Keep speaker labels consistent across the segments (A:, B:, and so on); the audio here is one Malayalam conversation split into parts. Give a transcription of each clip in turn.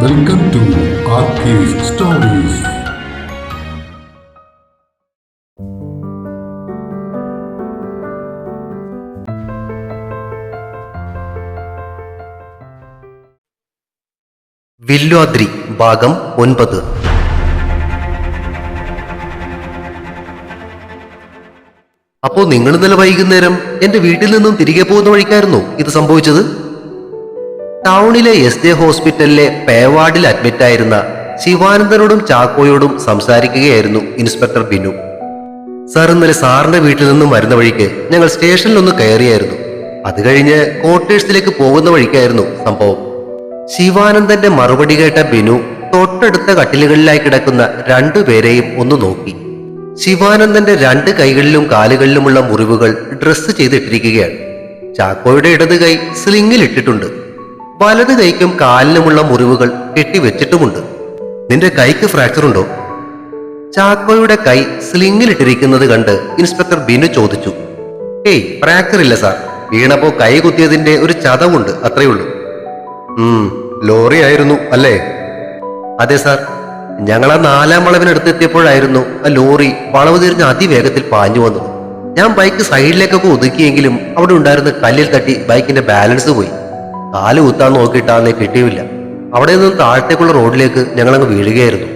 A: വെൽക്കം ടു സ്റ്റോറീസ്
B: വില്വാദ്രി ഭാഗം ഒൻപത്. അപ്പോ നിങ്ങൾ ഇന്നലെ വൈകുന്നേരം എന്റെ വീട്ടിൽ നിന്നും തിരികെ പോകുന്ന വഴിക്കായിരുന്നു ഇത് സംഭവിച്ചത്? ടൗണിലെ എസ് ജെ ഹോസ്പിറ്റലിലെ പേവാർഡിൽ അഡ്മിറ്റായിരുന്ന ശിവാനന്ദനോടും ചാക്കോയോടും സംസാരിക്കുകയായിരുന്നു ഇൻസ്പെക്ടർ ബിനു. സാർ ഇന്നലെ സാറിന്റെ വീട്ടിൽ നിന്നും വരുന്ന വഴിക്ക് ഞങ്ങൾ സ്റ്റേഷനിൽ ഒന്ന് കയറിയായിരുന്നു. അത് കഴിഞ്ഞ് ക്വാർട്ടേഴ്സിലേക്ക് പോകുന്ന വഴിക്കായിരുന്നു സംഭവം. ശിവാനന്ദന്റെ മറുപടി കേട്ട ബിനു തൊട്ടടുത്ത കട്ടിലുകളിലായി കിടക്കുന്ന രണ്ടുപേരെയും ഒന്ന് നോക്കി. ശിവാനന്ദന്റെ രണ്ട് കൈകളിലും കാലുകളിലുമുള്ള മുറിവുകൾ ഡ്രസ്സ് ചെയ്തിട്ടിരിക്കുകയാണ്. ചാക്കോയുടെ ഇടത് കൈ സ്ലിങ്ങിൽ ഇട്ടിട്ടുണ്ട്. വലത് കൈക്കും കാലിനുമുള്ള മുറിവുകൾ കെട്ടിവെച്ചിട്ടുമുണ്ട് നിന്റെ കൈക്ക് ഫ്രാക്ചർ ഉണ്ടോ? ചാക്കോയുടെ കൈ സ്ലിങ്ങിലിട്ടിരിക്കുന്നത് കണ്ട് ഇൻസ്പെക്ടർ ബിനു ചോദിച്ചു. ഏയ് ഫ്രാക്ചർ ഇല്ല സാർ. വീണപ്പോ കൈ കുത്തിയതിന്റെ ഒരു ചതവുണ്ട് അത്രയേ ഉള്ളൂ. ഉം ലോറി ആയിരുന്നു അല്ലേ? അതെ സാർ. ഞങ്ങൾ ആ നാലാം വളവിനടുത്ത് എത്തിയപ്പോഴായിരുന്നു ആ ലോറി വളവ് തിരിഞ്ഞ് അതിവേഗത്തിൽ പാഞ്ഞു വന്നത്. ഞാൻ ബൈക്ക് സൈഡിലേക്കൊക്കെ ഒതുക്കിയെങ്കിലും അവിടെ ഉണ്ടായിരുന്ന കല്ലിൽ തട്ടി ബൈക്കിന്റെ ബാലൻസ് പോയി. കാൽ കുത്താൻ നോക്കിയിട്ടാന്നേ കിട്ടിയില്ല. അവിടെ നിന്ന് താഴത്തേക്കുള്ള റോഡിലേക്ക് ഞങ്ങളങ്ങ് വീഴുകയായിരുന്നു.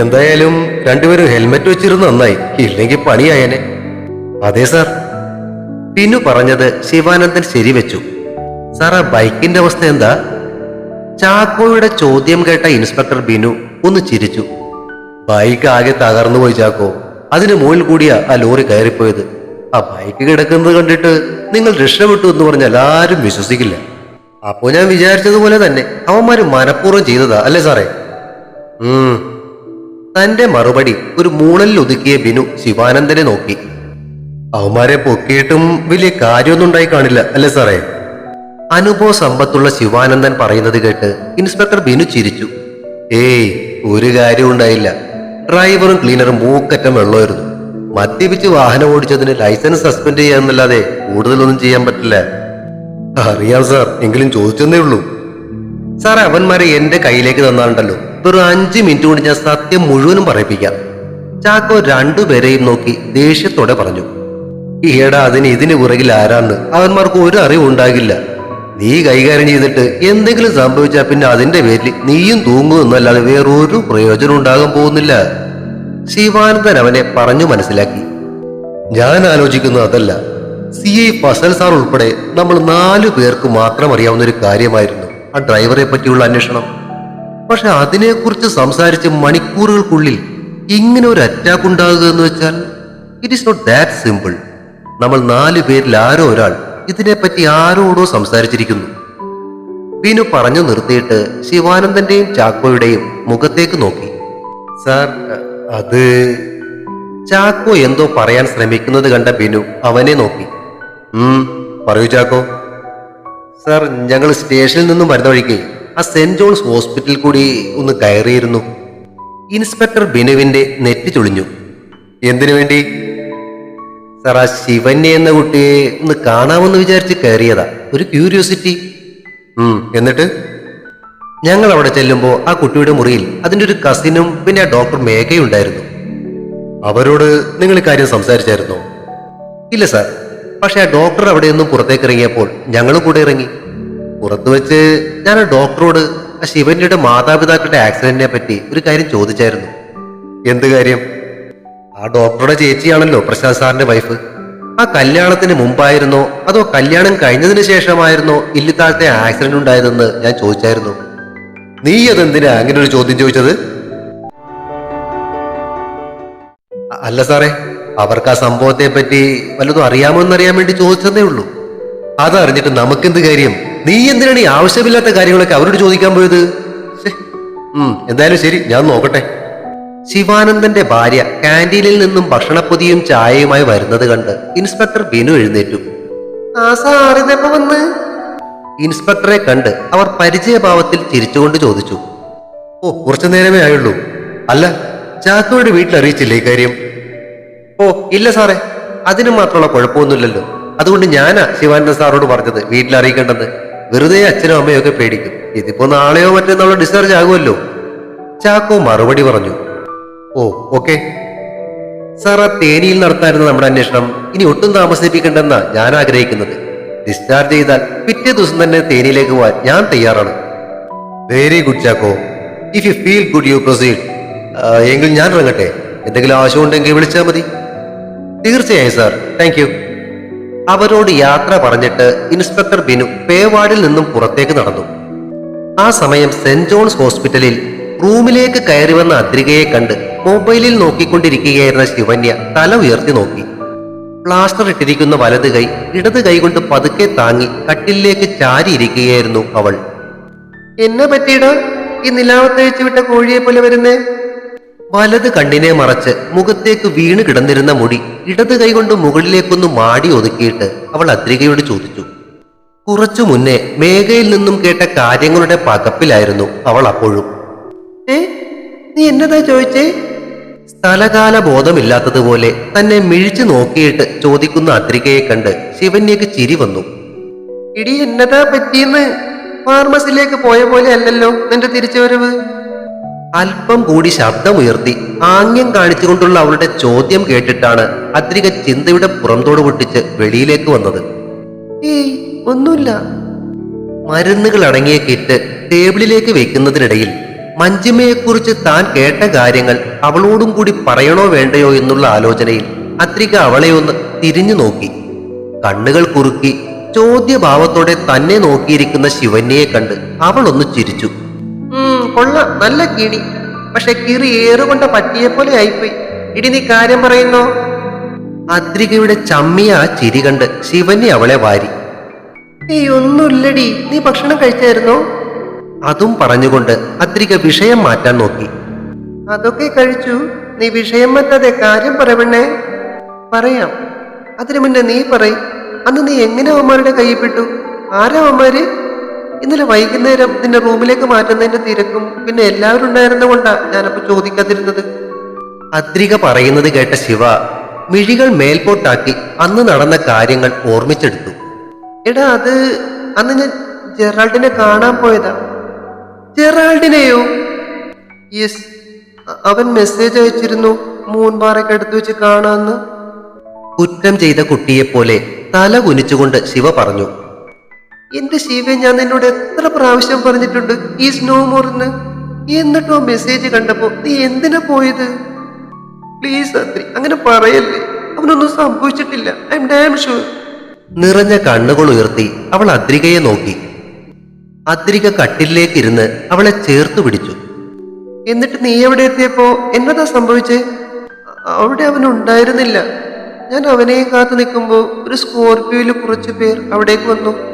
B: എന്തായാലും രണ്ടുപേരും ഹെൽമെറ്റ് വെച്ചിരുന്ന് നന്നായി. ഇല്ലെങ്കിൽ പണിയായനെ. അതെ സാർ. പിന്നു പറഞ്ഞത് ശിവാനന്ദൻ ശരിവെച്ചു സാർ ആ ബൈക്കിന്റെ അവസ്ഥ എന്താ? ചാക്കോയുടെ ചോദ്യം കേട്ട ഇൻസ്പെക്ടർ ബിനു ഒന്ന് ചിരിച്ചു. ബൈക്ക് ആകെ തകർന്നു പോയി ചാക്കോ. അതിന് മുകളിൽ കൂടിയാ ആ ലോറി കയറിപ്പോയത്. ആ ബൈക്ക് കിടക്കുന്നത് കണ്ടിട്ട് നിങ്ങൾ രക്ഷപ്പെട്ടു എന്ന് പറഞ്ഞാൽ ആരും വിശ്വസിക്കില്ല. അപ്പോ ഞാൻ വിചാരിച്ചതുപോലെ തന്നെ അവന്മാര് മനഃപൂർവം ചെയ്തതാ അല്ലേ സാറേ? ഉം. തന്റെ മറുപടി ഒരു മൂളലിൽ ഒതുക്കിയ ബിനു ശിവാനന്ദനെ നോക്കി. അവന്മാരെ പൊക്കിയിട്ടും വലിയ കാര്യമൊന്നും ഉണ്ടായി കാണില്ല അല്ലേ സാറേ? അനുഭവ സമ്പത്തുള്ള ശിവാനന്ദൻ പറയുന്നത് കേട്ട് ഇൻസ്പെക്ടർ ബിനു ചിരിച്ചു. ഏയ് ഒരു കാര്യവും ഉണ്ടായില്ല. ഡ്രൈവറും ക്ലീനറും മൂക്കറ്റം വെള്ളമായിരുന്നു. മദ്യപിച്ച് വാഹനം ഓടിച്ചതിന് ലൈസൻസ് സസ്പെൻഡ് ചെയ്യാന്നല്ലാതെ കൂടുതലൊന്നും ചെയ്യാൻ പറ്റില്ല. അറിയാം സാർ. എങ്കിലും ചോദിച്ചെന്നേ ഉള്ളൂ. സാർ അവന്മാരെ എന്റെ കയ്യിലേക്ക് തന്നാലുണ്ടല്ലോ. ഒരു അഞ്ച് മിനിറ്റ് കൊണ്ട് ഞാൻ സത്യം മുഴുവനും പറയിപ്പിക്കാം. ചാക്കോ രണ്ടുപേരെയും നോക്കി ദേഷ്യത്തോടെ പറഞ്ഞു. ഈടാ അതിന് ഇതിന് പുറകിൽ ആരാന്ന്. അവന്മാർക്ക് ഒരു അറിവും ഉണ്ടാകില്ല. നീ കൈകാര്യം ചെയ്തിട്ട് എന്തെങ്കിലും സംഭവിച്ചാൽ പിന്നെ അതിന്റെ പേരിൽ നീയും തൂങ്ങുമെന്നല്ലാതെ വേറൊരു പ്രയോജനം ഉണ്ടാകാൻ പോകുന്നില്ല. ശിവാനന്ദൻ അവനെ പറഞ്ഞു മനസ്സിലാക്കി. ഞാൻ ആലോചിക്കുന്നത് അതല്ല. സി ഐ ഫസൽ സാർ ഉൾപ്പെടെ നമ്മൾ നാലു പേർക്ക് മാത്രം അറിയാവുന്ന ഒരു കാര്യമായിരുന്നു. ആ ഡ്രൈവറെ പറ്റിയുള്ള അന്വേഷണം. പക്ഷെ അതിനെക്കുറിച്ച് സംസാരിച്ച് മണിക്കൂറുകൾക്കുള്ളിൽ ഇങ്ങനെ ഒരു അറ്റാക്ക് ഉണ്ടാകുക എന്ന് വെച്ചാൽ it is not that simple നമ്മൾ നാല് പേരിൽ ആരോ ഒരാൾ ഇതിനെപ്പറ്റി ആരോടോ സംസാരിച്ചിരിക്കുന്നു. ബിനു പറഞ്ഞു നിർത്തിയിട്ട് ശിവാനന്ദന്റെയും ചാക്കോയുടെയും മുഖത്തേക്ക് നോക്കി. സാർ അത് ചാക്കോ എന്തോ പറയാൻ ശ്രമിക്കുന്നത് കണ്ട ബിനു അവനെ നോക്കി. പറയൂ ചാക്കോ. സാർ ഞങ്ങൾ സ്റ്റേഷനിൽ നിന്നും വരുന്ന വഴിക്ക് ആ സെന്റ് ജോൺസ് ഹോസ്പിറ്റലിൽ കൂടി ഒന്ന് കയറിയിരുന്നു. ഇൻസ്പെക്ടർ ബിനുവിന്റെ നെറ്റി ചുളിഞ്ഞു. എന്തിനു വേണ്ടി? സാർ ആ ശിവന്യ എന്ന കുട്ടിയെ ഒന്ന് കാണാമെന്ന് വിചാരിച്ച് കയറിയതാ. ഒരു ക്യൂരിയോസിറ്റി. എന്നിട്ട്? ഞങ്ങൾ അവിടെ ചെല്ലുമ്പോൾ ആ കുട്ടിയുടെ മുറിയിൽ അതിന്റെ ഒരു കസിനും പിന്നെ ആ ഡോക്ടർ മേഘയും ഉണ്ടായിരുന്നു. അവരോട് നിങ്ങൾ കാര്യം സംസാരിച്ചായിരുന്നോ? ഇല്ല സാർ. പക്ഷെ ആ ഡോക്ടർ അവിടെ നിന്നും പുറത്തേക്ക് ഇറങ്ങിയപ്പോൾ ഞങ്ങളും കൂടെ ഇറങ്ങി. പുറത്തു വെച്ച് ഞാൻ ആ ഡോക്ടറോട് ആ ശിവന്യയുടെ മാതാപിതാക്കളുടെ ആക്സിഡന്റിനെ പറ്റി ഒരു കാര്യം ചോദിച്ചായിരുന്നു. എന്ത് കാര്യം? ആ ഡോക്ടറുടെ ചേച്ചിയാണല്ലോ പ്രശാന്ത് സാറിന്റെ വൈഫ്. ആ കല്യാണത്തിന് മുമ്പായിരുന്നോ അതോ കല്യാണം കഴിഞ്ഞതിന് ശേഷമായിരുന്നോ ഇല്ലിത്താഴത്തെ ആക്സിഡന്റ് ഉണ്ടായതെന്ന് ഞാൻ ചോദിച്ചായിരുന്നു. നീ അതെന്തിനാ അങ്ങനെ ഒരു ചോദ്യം ചോദിച്ചത്? അല്ല സാറേ അവർക്ക് ആ സംഭവത്തെ പറ്റി വല്ലതും അറിയാമോ എന്നറിയാൻ വേണ്ടി ചോദിച്ചതേ ഉള്ളൂ. അതറിഞ്ഞിട്ട് നമുക്കെന്ത് കാര്യം? നീ എന്തിനാണ് ഈ ആവശ്യമില്ലാത്ത കാര്യങ്ങളൊക്കെ അവരോട് ചോദിക്കാൻ പോയത്? എന്തായാലും ശരി ഞാൻ നോക്കട്ടെ. ശിവാനന്ദന്റെ ഭാര്യ കാന്റീനിൽ നിന്നും ഭക്ഷണപ്പൊതിയും ചായയുമായി വരുന്നത് കണ്ട് ഇൻസ്പെക്ടർ ബിനു എഴുന്നേറ്റു. വന്ന്? ഇൻസ്പെക്ടറെ കണ്ട് അവർ പരിചയഭാവത്തിൽ ചിരിച്ചുകൊണ്ട് ചോദിച്ചു. ഓ കുറച്ചു നേരമേ ആയുള്ളൂ. അല്ല ചാക്കോയുടെ വീട്ടിൽ അറിയിച്ചില്ലേ ഇക്കാര്യം ഓ ഇല്ല സാറേ. അതിന് മാത്രമുള്ള കുഴപ്പമൊന്നുമില്ലല്ലോ. അതുകൊണ്ട് ഞാനാ ശിവാനന്ദ സാറോട് പറഞ്ഞത് വീട്ടിൽ അറിയിക്കേണ്ടത് വെറുതെ അച്ഛനും അമ്മയും ഒക്കെ പേടിക്കും. ഇതിപ്പോ നാളെയോ മറ്റന്നാളോ ഡിസ്ചാർജ് ആകുമല്ലോ. ചാക്കോ മറുപടി പറഞ്ഞു. ഓ ഓക്കെ സാർ ആ തേനിയിൽ നടത്തായിരുന്ന നമ്മുടെ അന്വേഷണം. ഇനി ഒട്ടും താമസിപ്പിക്കണ്ടെന്നാ ഞാൻ ആഗ്രഹിക്കുന്നത്. ഡിസ്ചാർജ് ചെയ്താൽ പിറ്റേ ദിവസം തന്നെ തേനിയിലേക്ക് പോവാൻ ഞാൻ തയ്യാറാണ്. Very good Chacko. If you feel good you proceed എങ്കിൽ ഞാൻ ഇറങ്ങട്ടെ. എന്തെങ്കിലും ആവശ്യമുണ്ടെങ്കിൽ വിളിച്ചാൽ മതി. തീർച്ചയായും സാർ താങ്ക് യു അവരോട് യാത്ര പറഞ്ഞിട്ട് ഇൻസ്പെക്ടർ ബിനു പേവാടിൽ നിന്നും പുറത്തേക്ക് നടന്നു. ആ സമയം സെന്റ് ജോൺസ് ഹോസ്പിറ്റലിൽ റൂമിലേക്ക് കയറി വന്ന അദ്രികയെ കണ്ട് മൊബൈലിൽ നോക്കിക്കൊണ്ടിരിക്കുകയായിരുന്ന ശിവന്യ തല ഉയർത്തി നോക്കി. പ്ലാസ്റ്റർ ഇട്ടിരിക്കുന്ന വലത് കൈ ഇടത് കൈ കൊണ്ട് പതുക്കെ താങ്ങി കട്ടിലേക്ക് ചാരിയിരിക്കുകയായിരുന്നു അവൾ. എന്നെ പറ്റിയിട? ഈ നിലാവത്ത് വെച്ച് വിട്ട കോഴിയെ പോലെ വരുന്നേ? വലത് കണ്ണിനെ മറച്ച് മുഖത്തേക്ക് വീണ് കിടന്നിരുന്ന മുടി ഇടത് കൈകൊണ്ട് മുകളിലേക്കൊന്ന് മാടി ഒതുക്കിയിട്ട് അവൾ അദ്രികയോട് ചോദിച്ചു. കുറച്ചു മുന്നേ മേഘയിൽ നിന്നും കേട്ട കാര്യങ്ങളുടെ പകപ്പിലായിരുന്നു അവൾ അപ്പോഴും. ഏ നീ എന്നതാ ചോദിച്ചേ? സ്ഥലകാല ബോധമില്ലാത്തതുപോലെ തന്നെ മിഴിച്ചു നോക്കിയിട്ട് ചോദിക്കുന്ന അദ്രികയെ കണ്ട് ശിവന്യക്ക് ചിരി വന്നു. ഇടി എന്നതാ പറ്റിയെന്ന്? ഫാർമസിയിലേക്ക് പോയ പോലെ അല്ലല്ലോ നിന്റെ തിരിച്ചുവരവ്? അല്പം കൂടി ശബ്ദമുയർത്തി ആംഗ്യം കാണിച്ചുകൊണ്ടുള്ള അവളുടെ ചോദ്യം കേട്ടിട്ടാണ് അദ്രിക ചിന്തയുടെ പുറന്തോട് പൊട്ടിച്ച് വെളിയിലേക്ക് വന്നത്. ഏയ് ഒന്നുമില്ല. മരുന്നുകൾ അടങ്ങിയ കിറ്റ് ടേബിളിലേക്ക് വെക്കുന്നതിനിടയിൽ മഞ്ജിമയെക്കുറിച്ച് താൻ കേട്ട കാര്യങ്ങൾ അവളോടും കൂടി പറയണോ വേണ്ടയോ എന്നുള്ള ആലോചനയിൽ അത്രിക അവളെ ഒന്ന് തിരിഞ്ഞു നോക്കി. കണ്ണുകൾ കുറുക്കി ചോദ്യഭാവത്തോടെ തന്നെ നോക്കിയിരിക്കുന്ന ശിവന്യയെ കണ്ട് അവളൊന്ന് ചിരിച്ചു. കൊള്ള നല്ല കിണി. പക്ഷെ കിറി ഏറുകൊണ്ട പറ്റിയെ പോലെ ആയിപ്പോയി. ഇടി നീ കാര്യം പറയുന്നോ? അദ്രികയുടെ ചമ്മിയ ചിരി കണ്ട് ശിവനെ അവളെ വാരി. ഏയ് ഒന്നുമില്ലടി. നീ ഭക്ഷണം കഴിച്ചായിരുന്നോ? അതും പറഞ്ഞുകൊണ്ട് അദ്രിക വിഷയം മാറ്റാൻ നോക്കി. അതൊക്കെ കഴിച്ചു. നീ വിഷയം മാറ്റാതെ കാര്യം പറയണേ പറയാം. അതിനു മുന്നേ നീ പറയും. അന്ന് നീ എങ്ങനെ അവന്മാരുടെ കയ്യിൽ പെട്ടു? ആരാ അവന്മാര്? ഇന്നലെ വൈകുന്നേരം നിന്നെ റൂമിലേക്ക് മാറ്റുന്നതിന്റെ തിരക്കും പിന്നെ എല്ലാവരും ഉണ്ടായിരുന്ന കൊണ്ടാ ഞാനപ്പോ ചോദിക്കാതിരുന്നത്? അദ്രിക പറയുന്നത് കേട്ട ശിവ മിഴികൾ മേൽപോട്ടാക്കി അന്ന് നടന്ന കാര്യങ്ങൾ ഓർമ്മിച്ചെടുത്തു. എടാ അത് അന്ന് ഞാൻ ജെറാൾഡിനെ കാണാൻ പോയതാ. ജെറാൾഡിനെയോ? യെസ് അവൻ മെസ്സേജ് അയച്ചിരുന്നു മൂൺപാറയ്ക്ക് അടുത്ത് വെച്ച് കാണാന്ന്. കുറ്റം ചെയ്ത കുട്ടിയെപ്പോലെ തല കുനിച്ചുകൊണ്ട് ശിവ പറഞ്ഞു. എന്റെ ശിവ ഞാൻ നിന്നോട് എത്ര പ്രാവശ്യം പറഞ്ഞിട്ടുണ്ട് ഈ സ്നോ മോറിന് എന്നിട്ടോ മെസ്സേജ് കണ്ടപ്പോ നീ എന്തിനാ പോയത്? പ്ലീസ് അത്രി അങ്ങനെ പറയല്ലേ. അവനൊന്നും സംഭവിച്ചിട്ടില്ല. ഐ എം ഡാം ഷുവർ നിറഞ്ഞ കണ്ണുകൾ ഉയർത്തി അവൾ അദ്രികയെ നോക്കി. അദ്രിക കട്ടിലേക്ക് ഇരുന്ന് അവളെ ചേർത്ത് പിടിച്ചു. എന്നിട്ട് നീ എവിടെ എത്തിയപ്പോ? എന്നതാ സംഭവിച്ചേ? അവിടെ അവൻ ഉണ്ടായിരുന്നില്ല. ഞാൻ അവനെയും കാത്തു നിൽക്കുമ്പോ ഒരു സ്കോർപിയോയിൽ കുറച്ചു പേർ അവിടേക്ക് വന്നു.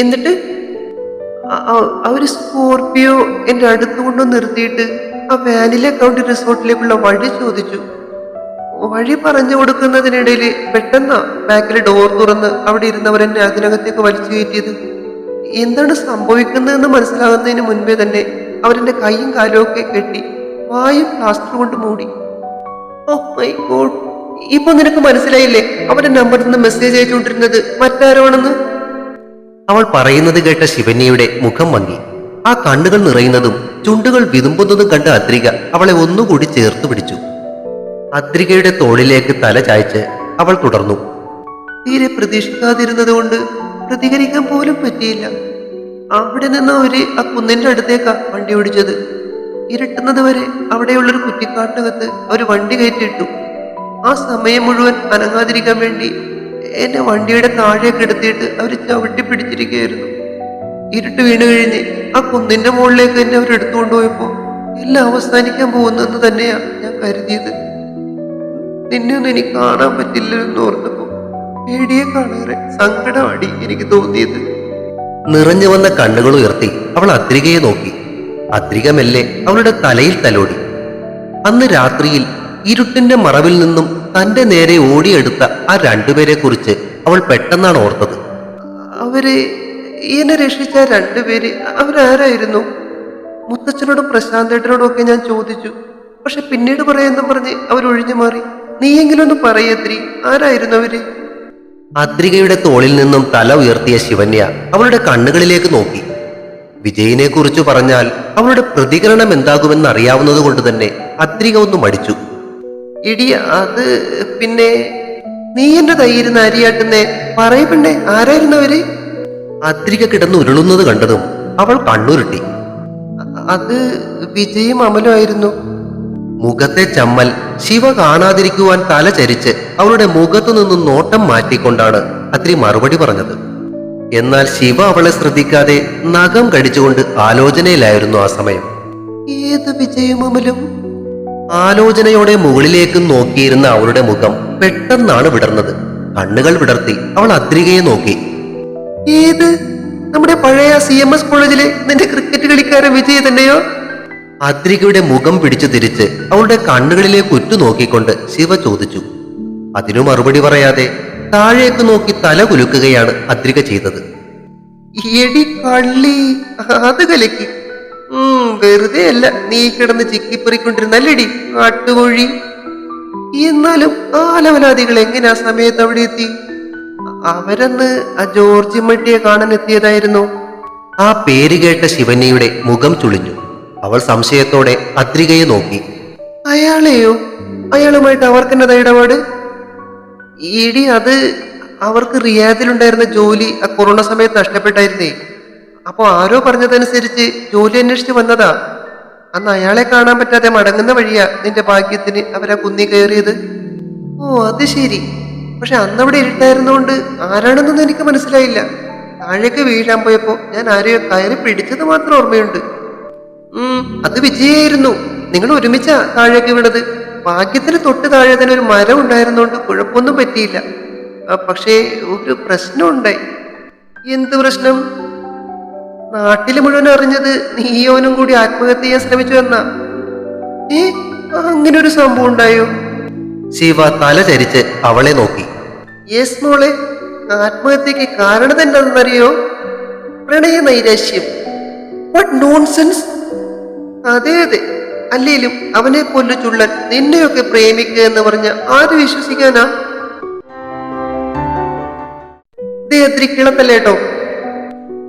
B: എന്നിട്ട് അവർ സ്കോർപിയോ എന്റെ അടുത്ത് കൊണ്ടു നിർത്തിയിട്ട് ആ വാനില കൗണ്ടി റിസോർട്ടിലേക്കുള്ള വഴി ചോദിച്ചു. വഴി പറഞ്ഞു കൊടുക്കുന്നതിനിടയിൽ പെട്ടെന്ന് ബാക്കിലെ ഡോർ തുറന്ന് അവിടെ ഇരുന്നവർ എന്നെ അതിനകത്തേക്ക് വലിച്ചു കയറ്റിയത്. എന്താണ് സംഭവിക്കുന്നതെന്ന് മനസ്സിലാകുന്നതിന് മുൻപേ തന്നെ അവരെന്റെ കൈയും കാലും ഒക്കെ കെട്ടി വായും പ്ലാസ്റ്റർ കൊണ്ട് മൂടി. ഓ മൈ ഗോഡ് ഇപ്പൊ നിനക്ക് മനസ്സിലായില്ലേ? അവരുടെ നമ്പറിൽ നിന്ന് മെസ്സേജ് അയച്ചുകൊണ്ടിരുന്നത് മറ്റാരോണെന്ന്? അവൾ പറയുന്നത് കേട്ട ശിവന്യയുടെ മുഖം മങ്ങി. ആ കണ്ണുകൾ നിറയുന്നതും ചുണ്ടുകൾ വിതുമ്പുന്നതും കണ്ട അദ്രിക അവളെ ഒന്നുകൂടി ചേർത്തു പിടിച്ചു. അദ്രികയുടെ തോളിലേക്ക് തല ചായ്ച്ച് അവൾ തുടർന്നു. തീരെ പ്രതീക്ഷിക്കാതിരുന്നത് കൊണ്ട് പ്രതികരിക്കാൻ പോലും പറ്റിയില്ല. അവിടെ നിന്ന് അവർ ആ കുന്നിന്റെ അടുത്തേക്കാ വണ്ടി ഓടിച്ചത്. ഇരട്ടുന്നത് വരെ അവിടെയുള്ളൊരു കുറ്റിക്കാട്ടിനകത്ത് അവർ വണ്ടി കയറ്റിയിട്ടു. ആ സമയം മുഴുവൻ അനങ്ങാതിരിക്കാൻ വേണ്ടി എന്നെ വണ്ടിയുടെ താഴെ കിടത്തിയിട്ട് അവർ ചവിട്ടി പിടിച്ചിരിക്കുകയായിരുന്നു. ഇരുട്ട് വീണു കഴിഞ്ഞ് ആ കുന്നിന്റെ മുകളിലേക്ക് എന്നെ അവർ എടുത്തുകൊണ്ടുപോയപ്പോ എല്ലാം അവസാനിക്കാൻ പോകുന്നെന്ന് തന്നെയാ ഞാൻ കരുതിയത്. നിന്നെയൊന്നും എനിക്ക് കാണാൻ പറ്റില്ല പറ്റില്ലെന്ന് ഓർത്തപ്പോ പേടിയേക്കാളേറെ സങ്കടമാടി എനിക്ക് തോന്നിയത്. നിറഞ്ഞു വന്ന കണ്ണുകൾ ഉയർത്തി അവൾ അത്രികയെ നോക്കി. അത്രിക മെല്ലെ അവളുടെ തലയിൽ തലോടി. അന്ന് രാത്രിയിൽ ഇരുട്ടിന്റെ മറവിൽ നിന്നും തന്റെ നേരെ ഓടിയെടുത്ത ആ രണ്ടുപേരെ കുറിച്ച് അവൾ പെട്ടെന്നാണ് ഓർത്തത്. അവർ എന്നെ രക്ഷിച്ച രണ്ടുപേര് അവരാരായിരുന്നു? മുത്തച്ഛനോടും പ്രശാന്തേട്ടനോടും ഒക്കെ ഞാൻ ചോദിച്ചു. പക്ഷെ പിന്നീട് പറയാമെന്നും പറഞ്ഞ് അവർ ഒഴിഞ്ഞു മാറി നീയെങ്കിലും ഒന്ന് പറയത്രി ആരായിരുന്നു അവർ?
C: അദ്രികയുടെ തോളിൽ നിന്നും തല ഉയർത്തിയ ശിവന്യ അവളുടെ കണ്ണുകളിലേക്ക് നോക്കി. വിജയിനെ കുറിച്ച് പറഞ്ഞാൽ അവളുടെ പ്രതികരണം എന്താകുമെന്ന് അറിയാവുന്നത് കൊണ്ട് തന്നെ അദ്രിക ഒന്ന് മടിച്ചു. ഇടി അത് പിന്നെ നീ എന്റെ തയ്യിരുന്ന അരിയാട്ടുന്നേ. ആരായിരുന്നു ആരായിരുന്നവര് അദ്രിക കിടന്ന് ഉരുളുന്നത് കണ്ടതും അവൾ കണ്ണുരുട്ടി. അത് വിജയും അമലും ആയിരുന്നു. മുഖത്തെ ചമ്മൽ ശിവ കാണാതിരിക്കുവാൻ തല ചരിച്ച് അവളുടെ മുഖത്തു നിന്നും നോട്ടം മാറ്റിക്കൊണ്ടാണ് അത്രി മറുപടി പറഞ്ഞത്. എന്നാൽ ശിവ അവളെ ശ്രദ്ധിക്കാതെ നഖം കടിച്ചുകൊണ്ട് ആലോചനയിലായിരുന്നു ആ സമയം. ഏത് വിജയും അമലും? ആലോചനയോടെ മുകളിലേക്ക് നോക്കിയിരുന്ന അവളുടെ മുഖം പെട്ടെന്നാണ് വിടർന്നത്. കണ്ണുകൾ വിടർത്തി അവൾ അദ്രികയെ നോക്കി. ഏത്? നമ്മുടെ പഴയ സി എം എസ് കോളേജിലെ നിന്റെ ക്രിക്കറ്റ് കളിക്കാരൻ വിജയ് തന്നെയോ? അദ്രികയുടെ മുഖം പിടിച്ചു തിരിച്ച് അവളുടെ കണ്ണുകളിലേക്ക് ഉറ്റുനോക്കിക്കൊണ്ട് ശിവ ചോദിച്ചു. അതിനു മറുപടി പറയാതെ താഴേക്ക് നോക്കി തല കുലുക്കുകയാണ് അദ്രിക ചെയ്തത്. എടി കള്ളി അത് കലക്കി. ഉം വെറുതെ അല്ല നീ കിടന്ന് ചിക്കിപ്പറിക്കൊണ്ടിരുന്നല്ലടി കാട്ടുകോഴി എന്നാലും ആലവലാദികൾ എങ്ങനെ ആ സമയത്ത് അവിടെ എത്തി? അവരന്ന് ആ ജോർജ് മട്ടിയെ കാണാൻ എത്തിയതായിരുന്നു. ആ പേര് കേട്ട ശിവന്യയുടെ മുഖം ചുളിഞ്ഞു. അവൾ സംശയത്തോടെ അത്രികയെ നോക്കി. അയാളെയോ? അയാളുമായിട്ട് അവർക്കെന്നതാ ഇടപാട്? ഈടി അത് അവർക്ക് റിയാദിലുണ്ടായിരുന്ന ജോലി ആ കൊറോണ സമയത്ത് നഷ്ടപ്പെട്ടായിരുന്നേ. അപ്പൊ ആരോ പറഞ്ഞതനുസരിച്ച് ജോലി അന്വേഷിച്ച് വന്നതാ. അന്ന് അയാളെ കാണാൻ പറ്റാതെ മടങ്ങുന്ന വഴിയാ നിന്റെ ഭാഗ്യത്തിന് അവരാ കുന്നി കയറിയത്. ഓ അത് ശരി. പക്ഷെ അന്നവിടെ ഇരുട്ടായിരുന്നോണ്ട് ആരാണെന്നൊന്നും എനിക്ക് മനസ്സിലായില്ല. താഴേക്ക് വീഴാൻ പോയപ്പോ ഞാൻ ആരെയോ കയറി പിടിച്ചത് മാത്രം ഓർമ്മയുണ്ട്. ഉം അത് വിജയായിരുന്നു. നിങ്ങൾ ഒരുമിച്ചാ താഴേക്ക് വീണത്. ഭാഗ്യത്തിന് തൊട്ട് താഴെ തന്നെ ഒരു മരം ഉണ്ടായിരുന്നോണ്ട് കുഴപ്പമൊന്നും പറ്റിയില്ല. പക്ഷേ ഒരു പ്രശ്നം ഉണ്ടായി എന്ത് പ്രശ്നം? നാട്ടിൽ മുഴുവൻ അറിഞ്ഞത് നീയോനും കൂടി ആത്മഹത്യ ചെയ്യാൻ ശ്രമിച്ചു എന്നാ. ഏ അങ്ങനെ ഒരു സംഭവം ഉണ്ടായോ? ശിവ തല ചരിച്ച് അവളെ നോക്കി. യെസ് മോളെ ആത്മഹത്യക്ക് കാരണം എന്താണെന്നറിയോ? പ്രണയ നൈരാശ്യം. വാട്ട് നോൺസെൻസ് അതെ അതെ. അല്ലേലും അവനെ പോലെ ചുള്ളൻ നിന്നെയൊക്കെ പ്രേമിക്കുക എന്ന് പറഞ്ഞ ആര് വിശ്വസിക്കാനാ? ദേ അത്തിരി കിളത്തല്ലേട്ടോ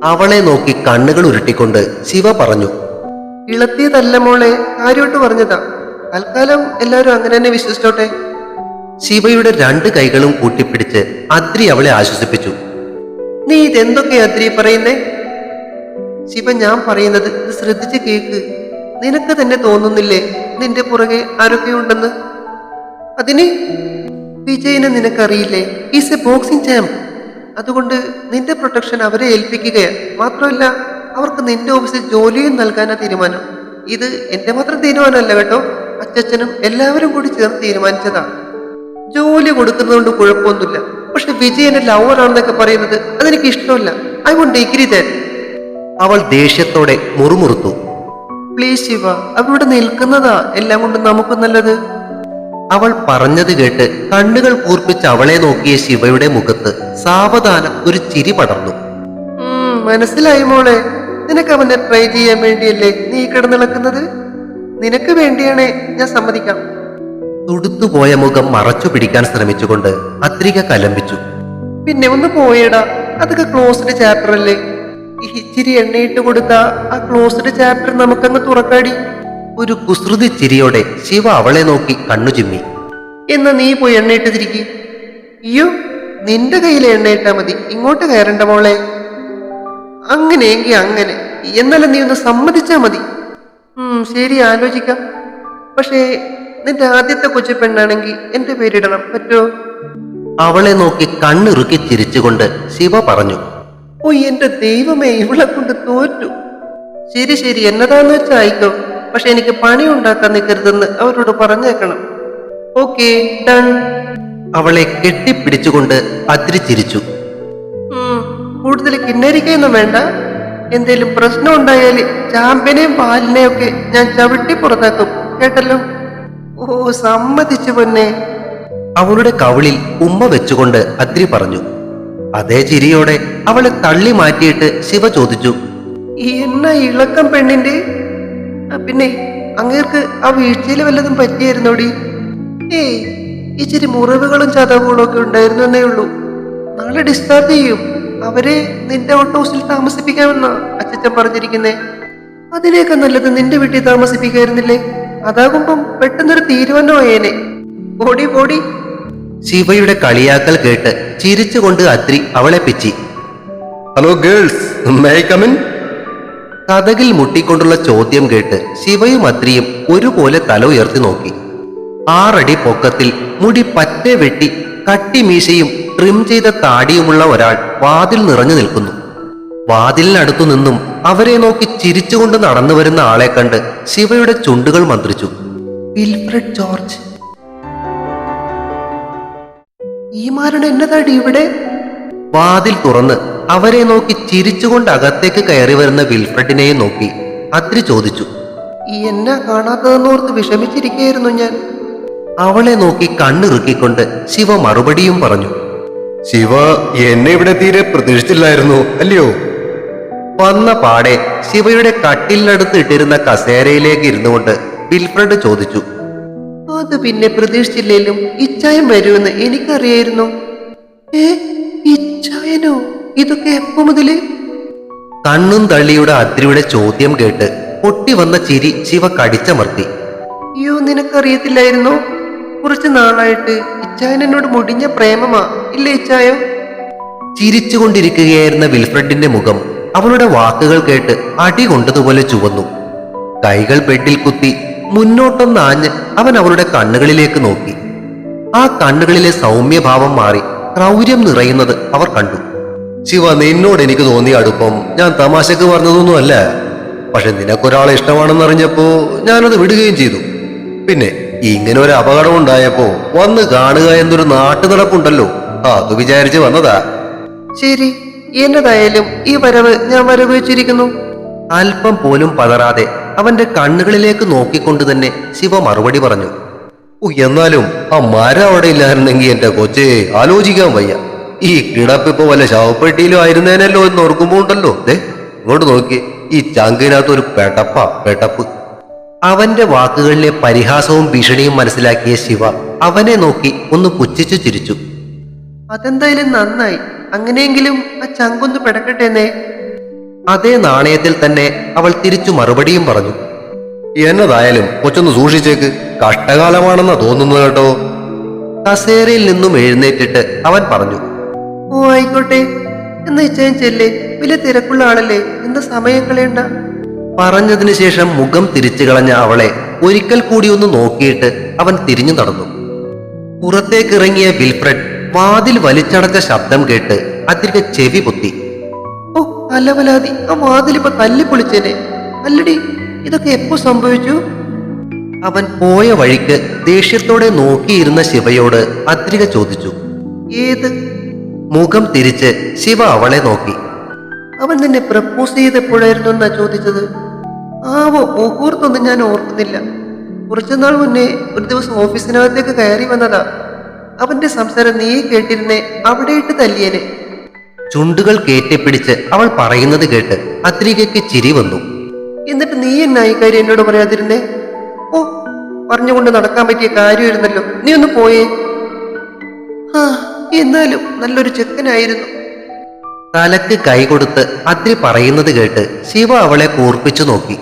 C: അവളെ നോക്കി കണ്ണുകൾ ഉരുട്ടിക്കൊണ്ട് ശിവ പറഞ്ഞു ഇളത്തിയതല്ല മോളെ കാര്യമായിട്ട് പറഞ്ഞതാ. തൽക്കാലം എല്ലാവരും അങ്ങനെ തന്നെ വിശ്വസിച്ചോട്ടെ. ശിവയുടെ രണ്ട് കൈകളും കൂട്ടിപ്പിടിച്ച് അദ്രി അവളെ ആശ്വസിപ്പിച്ചു. നീ ഇതെന്തൊക്കെയാ അദ്രി പറയുന്നേ? ശിവ ഞാൻ പറയുന്നത് ശ്രദ്ധിച്ച് കേക്ക്. നിനക്ക് തന്നെ തോന്നുന്നില്ലേ നിന്റെ പുറകെ ആരൊക്കെയുണ്ടെന്ന് അതിന് വിജയനെ നിനക്കറിയില്ലേ? ഈസ് എ ബോക്സിംഗ് ചാമ്പ് അതുകൊണ്ട് നിന്റെ പ്രൊട്ടക്ഷൻ അവരെ ഏൽപ്പിക്കുകയാണ് മാത്രമല്ല അവർക്ക് നിന്റെ ഓഫീസിൽ ജോലിയും നൽകാനാണ് തീരുമാനം. ഇത് എന്റെ മാത്രം തീരുമാനമല്ല കേട്ടോ. അച്ചച്ചനും എല്ലാവരും കൂടി ചേർന്ന് തീരുമാനിച്ചതാണ് ജോലി കൊടുക്കുന്നതുകൊണ്ട് കുഴപ്പമൊന്നുമില്ല. പക്ഷെ വിജയന്റെ ലവർ ആണെന്നൊക്കെ പറയുന്നത് അതെനിക്ക് ഇഷ്ടമല്ല. ഐ വോണ്ട് ഡിഗ്രി ദാറ്റ് അവൾ ദേഷ്യത്തോടെ മുറുമുറുത്തു. പ്ലീസ് ശിവ അവിടെ നിൽക്കുന്നതാ. എല്ലാം കൊണ്ട് നമുക്ക് നല്ലത്. അവൾ പറഞ്ഞത് കേട്ട് കണ്ണുകൾ കൂർപ്പിച്ച് അവളെ നോക്കിയ ശിവയുടെ മുഖത്ത് സാവധാനം ഒരു ചിരി പടർന്നു. മനസ്സിലായി മോളെ. നിനക്ക് അവനെ ട്രൈ ചെയ്യാൻ വേണ്ടിയല്ലേ നീ കിടന്നിളക്കുന്നത്? നിനക്ക് വേണ്ടിയാണേ ഞാൻ സമ്മതിക്കാം. തുടുത്തുപോയ മുഖം മറച്ചു പിടിക്കാൻ ശ്രമിച്ചുകൊണ്ട് അത്രിക കലമ്പിച്ചു. പിന്നെ ഒന്ന് പോയടാ. അതൊക്കെ ക്ലോസ്ഡ് ചാപ്റ്റർ അല്ലേ? ഈ ഇച്ചിരി എണ്ണയിട്ട് കൊടുത്ത ആ ക്ലോസ്ഡ് ചാപ്റ്റർ നമുക്കങ്ങ് തുറക്കാടി. ഒരു കുസൃതി ചിരിയോടെ ശിവ അവളെ നോക്കി കണ്ണു ചിമ്മി. എന്നാ നീ പോയി എണ്ണയിട്ട് തിരിക്കി. അയ്യോ നിന്റെ കയ്യിൽ എണ്ണയിട്ടാ മതി. ഇങ്ങോട്ട് കയറണ്ട മോളെ. അങ്ങനെയെങ്കിൽ അങ്ങനെ. എന്നാലും നീ ഒന്ന് സമ്മതിച്ചാ മതി. ശരി ആലോചിക്കാം. പക്ഷേ നിന്റെ ആദ്യത്തെ കൊച്ചു പെണ്ണാണെങ്കിൽ എന്റെ പേരിടണം പറ്റോ? അവളെ നോക്കി കണ്ണിറുക്കി ചിരിച്ചുകൊണ്ട് ശിവ പറഞ്ഞു. ഓ എന്റെ ദൈവമേ ഇവളെ കൊണ്ട് തോറ്റു. ശരി ശരി എന്നതാന്ന് വെച്ചാ ആയിക്കോ. പക്ഷെ എനിക്ക് പണി ഉണ്ടാക്കാൻ നിൽക്കരുതെന്ന് അവരോട് പറഞ്ഞേക്കണം. Okay done. അവളെ കെട്ടിപ്പിടിച്ചുകൊണ്ട് അദ്രി ചിരിച്ചു കൂടുതൽ കിന്നരിക്കൊന്നും വേണ്ട. എന്തേലും പ്രശ്നം ഉണ്ടായാൽ ചാമ്പിനെയും പാലിനെയും ഒക്കെ ഞാൻ ചവിട്ടി പുറത്താക്കും. കേട്ടല്ലോ? ഓ സമ്മതിച്ചു പൊന്നെ. അവളുടെ കവിളിൽ ഉമ്മ വെച്ചുകൊണ്ട് അദ്രി പറഞ്ഞു. അതേ ചിരിയോടെ അവളെ തള്ളി മാറ്റിയിട്ട് ശിവ ചോദിച്ചു എന്നാ ഇളക്കം പെണ്ണിന്റെ? പിന്നെ അങ്ങേർക്ക് ആ വീഴ്ചയിൽ വല്ലതും പറ്റിയായിരുന്നോടി? ഏയ് ഇച്ചിരി മുറിവുകളും ചതവുകളും ഒക്കെ ഉണ്ടായിരുന്നു എന്നേ ഉള്ളൂ. നാളെ ഡിസ്ചാർജ് ചെയ്യും. അവരെ നിന്റെ ഔട്ട് ഹൗസിൽ താമസിപ്പിക്കാമെന്നാ അച്ഛൻ പറഞ്ഞിരിക്കുന്നേ. അതിനേക്കാൾ നല്ലത് നിന്റെ വീട്ടിൽ താമസിപ്പിക്കായിരുന്നില്ലേ? അതാകുമ്പം പെട്ടെന്നൊരു തീരുമാനമായേനെ. ബോഡി ബോഡി
B: ശിവയുടെ കളിയാക്കൽ കേട്ട് ചിരിച്ചുകൊണ്ട് അത്രി അവളെ പിച്ചി. Hello girls may come in കഥകിൽ മുട്ടിക്കൊണ്ടുള്ള ചോദ്യം കേട്ട് ശിവയും അത്രിയും ഒരുപോലെ തല ഉയർത്തി നോക്കി. ആറടി പൊക്കത്തിൽ മുടി പറ്റെ വെട്ടി കട്ടിമീശയും ട്രിം ചെയ്ത താടിയുമുള്ള ഒരാൾ വാതിൽ നിറഞ്ഞു നിൽക്കുന്നു. വാതിലിനടുത്തു നിന്നും അവരെ നോക്കി ചിരിച്ചുകൊണ്ട് നടന്നു വരുന്ന ആളെ കണ്ട് ശിവയുടെ ചുണ്ടുകൾ മന്ത്രിച്ചു.
C: വിൽഫ്രഡ് ജോർജ് ഈ മാരൻ എന്നതാടി ഇവിടെ?
B: വാതിൽ തുറന്ന് അവരെ നോക്കി ചിരിച്ചുകൊണ്ട് അകത്തേക്ക് കയറി വരുന്ന വിൽഫ്രഡിനെയും നോക്കി. അത്രി ചോദിച്ചു
C: എന്നെ കാണാത്തതെന്നോർത്ത് വിഷമിച്ചിരിക്കുകയായിരുന്നു ഞാൻ?
B: അവളെ നോക്കി കണ്ണിറുക്കിക്കൊണ്ട് ശിവ മറുപടിയും പറഞ്ഞു
D: ശിവ എന്നെ ഇവിടെ തീരെ പ്രതീക്ഷിച്ചില്ലായിരുന്നു അല്ലയോ?
B: വന്ന പാടെ ശിവയുടെ കട്ടിലിനടുത്ത് ഇട്ടിരുന്ന കസേരയിലേക്ക് ഇരുന്നു കൊണ്ട് ബിൽഫ്രഡ് ചോദിച്ചു
C: അത് പിന്നെ പ്രതീക്ഷിച്ചില്ലേലും ഇച്ചായം വരുമെന്ന് എനിക്കറിയായിരുന്നു? ഏ ഇച്ചായനോ ഇതൊക്കെ എപ്പോ മുതൽ?
B: കണ്ണും തള്ളിയുടെ അദ്രിയുടെ ചോദ്യം കേട്ട് പൊട്ടി വന്ന ചിരി ശിവ കടിച്ചമർത്തി.
C: അയ്യോ നിനക്കറിയത്തില്ലായിരുന്നോ? കുറച്ച് നാളായിട്ട് ഇച്ചായൻ എന്നോട് മുടിഞ്ഞ പ്രേമമാ. ഇല്ലേ ഇച്ചായോ?
B: ചിരിച്ചുകൊണ്ടിരിക്കുകയായിരുന്ന വിൽഫ്രഡിന്റെ മുഖം അവളുടെ വാക്കുകൾ കേട്ട് അടി കൊണ്ടതുപോലെ ചുവന്നു. കൈകൾ ബെഡിൽ കുത്തി മുന്നോട്ടൊന്നാഞ്ഞ് അവൻ അവളുടെ കണ്ണുകളിലേക്ക് നോക്കി. ആ കണ്ണുകളിലെ സൗമ്യഭാവം മാറി ക്രൗര്യം നിറയുന്നത് അവർ കണ്ടു. ശിവ നിന്നോട് എനിക്ക് തോന്നിയ അടുപ്പം. ഞാൻ തമാശക്ക് പറഞ്ഞതൊന്നുമല്ല. പക്ഷെ നിനക്കൊരാളെ ഇഷ്ടമാണെന്നറിഞ്ഞപ്പോ ഞാനത് വിടുകയും ചെയ്തു. പിന്നെ ഇങ്ങനെ ഒരു അപകടം ഉണ്ടായപ്പോ വന്ന് കാണുക എന്നൊരു നാട്ടു നടപ്പുണ്ടല്ലോ അത് വിചാരിച്ച് വന്നതാ.
C: ശരി എന്നതായാലും ഈ വരവ് ഞാൻ വരവ് വെച്ചിരിക്കുന്നു.
B: അല്പം പോലും പതറാതെ അവന്റെ കണ്ണുകളിലേക്ക് നോക്കിക്കൊണ്ട് തന്നെ ശിവ മറുപടി പറഞ്ഞു. "ഓ, എന്നാലും ആ മരം അവിടെ ഇല്ലായിരുന്നെങ്കിൽ എന്റെ കൊച്ചേ ആലോചിക്കാൻ വയ്യ. ഈ കിടപ്പ് ഇപ്പൊ വല്ല ശവപ്പെട്ടിയിലും ആയിരുന്നേനല്ലോ എന്ന് ഓർക്കുമ്പോ ഉണ്ടല്ലോ. ദേ ഇങ്ങോട്ട് നോക്കി. ഈ ചങ്കിനകത്ത് ഒരു പെടപ്പ പെടപ്പ്. അവന്റെ വാക്കുകളിലെ പരിഹാസവും ഭീഷണിയും മനസ്സിലാക്കിയ ശിവ അവനെ നോക്കി ഒന്ന് പുച്ഛിച്ചു ചിരിച്ചു.
C: അതെന്തായാലും നന്നായി. അങ്ങനെയെങ്കിലും ആ ചങ്കൊന്ന് പെടക്കട്ടെന്നേ.
B: അതേ നാണയത്തിൽ തന്നെ അവൾ തിരിച്ചു മറുപടിയും പറഞ്ഞു. എന്നതായാലും കൊച്ചൊന്ന് സൂക്ഷിച്ചേക്ക്. കഷ്ടകാലമാണെന്നാ തോന്നുന്നത് കേട്ടോ. കസേരയിൽ നിന്നും എഴുന്നേറ്റിട്ട് അവൻ പറഞ്ഞു.
C: ഓ ആയിക്കോട്ടെ. എന്ന് ചെല്ലേ വലിയ തിരക്കുള്ള ആളല്ലേ? എന്താ സമയം കളയണ്ട?
B: പറഞ്ഞതിന് ശേഷം മുഖം തിരിച്ചു കളഞ്ഞ അവളെ ഒരിക്കൽ കൂടി ഒന്ന് നോക്കിയിട്ട് അവൻ തിരിഞ്ഞു നടന്നു. പുറത്തേക്കിറങ്ങിയ വിൽഫ്രഡ് വാതിൽ വലിച്ചടച്ച ശബ്ദം കേട്ട് അതിന്റെ ചെവി പൊത്തി.
C: ഓ അലവലാതി ആ വാതിൽ വാതിലിപ്പോ തല്ലിപ്പൊളിച്ചേനെ അല്ലടി ഇതൊക്കെ എപ്പോ സംഭവിച്ചു?
B: അവൻ പോയ വഴിക്ക് ദേഷ്യത്തോടെ നോക്കിയിരുന്ന ശിവയോട് അദ്രിക ചോദിച്ചു.
C: ഏത്?
B: മുഖം തിരിച്ച് ശിവ അവളെ നോക്കി.
C: അവൻ നിന്നെ പ്രപ്പോസ് ചെയ്തെപ്പോഴായിരുന്നു എന്നാ ചോദിച്ചത്? ആവോ മുഹൂർത്തൊന്നും ഞാൻ ഓർക്കുന്നില്ല. കുറച്ചുനാൾ മുന്നേ ഒരു ദിവസം ഓഫീസിനകത്തേക്ക് കയറി വന്നതാ. അവന്റെ സംസാരം നീ കേട്ടിരുന്നേ അവിടെ ഇട്ട് തല്ലിയനെ.
B: ചുണ്ടുകൾ കയറ്റിപ്പിടിച്ച് അവൾ പറയുന്നത് കേട്ട് അത്രികയ്ക്ക് ചിരി വന്നു.
C: എന്നിട്ട് നീ എന്നാ കാര്യം എന്നോട് പറയാതിരുന്നേ? ഓ പറഞ്ഞുകൊണ്ട് നടക്കാൻ പറ്റിയ കാര്യമായിരുന്നല്ലോ. നീ ഒന്ന് പോയേ. ആ എന്നാലും നല്ലൊരു ചെക്കനായിരുന്നു.
B: തലക്ക് കൈകൊടുത്ത് അത്രി പറയുന്നത് കേട്ട് ശിവ അവളെ കൂർപ്പിച്ചു നോക്കി.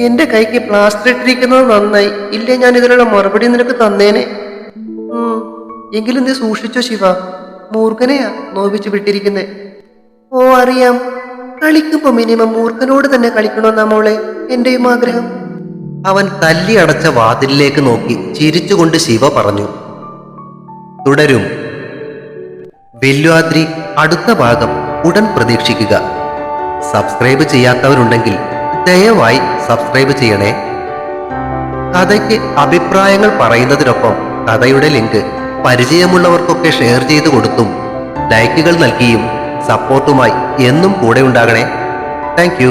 C: എന്റെ കൈക്ക് പ്ലാസ്റ്റർ ഇട്ടിരിക്കുന്നത് നന്നായി. ഇല്ലേ ഞാൻ ഇതിനുള്ള മറുപടി നിനക്ക് തന്നേനെ? എങ്കിലും നീ സൂക്ഷിച്ചോ ശിവ. മൂർഖനെയാ നോവിച്ചു വിട്ടിരിക്കുന്നേ. ഓ അറിയാം. കളിക്കുമ്പോ മിനിമം മൂർഖനോട് തന്നെ കളിക്കണമെന്നാ മോളെ എന്റെയും ആഗ്രഹം.
B: അവൻ തല്ലി അടച്ച വാതിലിലേക്ക് നോക്കി ചിരിച്ചുകൊണ്ട് ശിവ പറഞ്ഞു. തുടരും. വെല്ലുവാദ്രി അടുത്ത ഭാഗം ഉടൻ പ്രതീക്ഷിക്കുക. സബ്സ്ക്രൈബ് ചെയ്യാത്തവരുണ്ടെങ്കിൽ ദയവായി സബ്സ്ക്രൈബ് ചെയ്യണേ. കഥയ്ക്ക് അഭിപ്രായങ്ങൾ പറയുന്നതിനൊപ്പം കഥയുടെ ലിങ്ക് പരിചയമുള്ളവർക്കൊക്കെ ഷെയർ ചെയ്തു കൊടുത്തും ലൈക്കുകൾ നൽകിയും സപ്പോർട്ടുമായി എന്നും കൂടെ ഉണ്ടാകണേ. താങ്ക്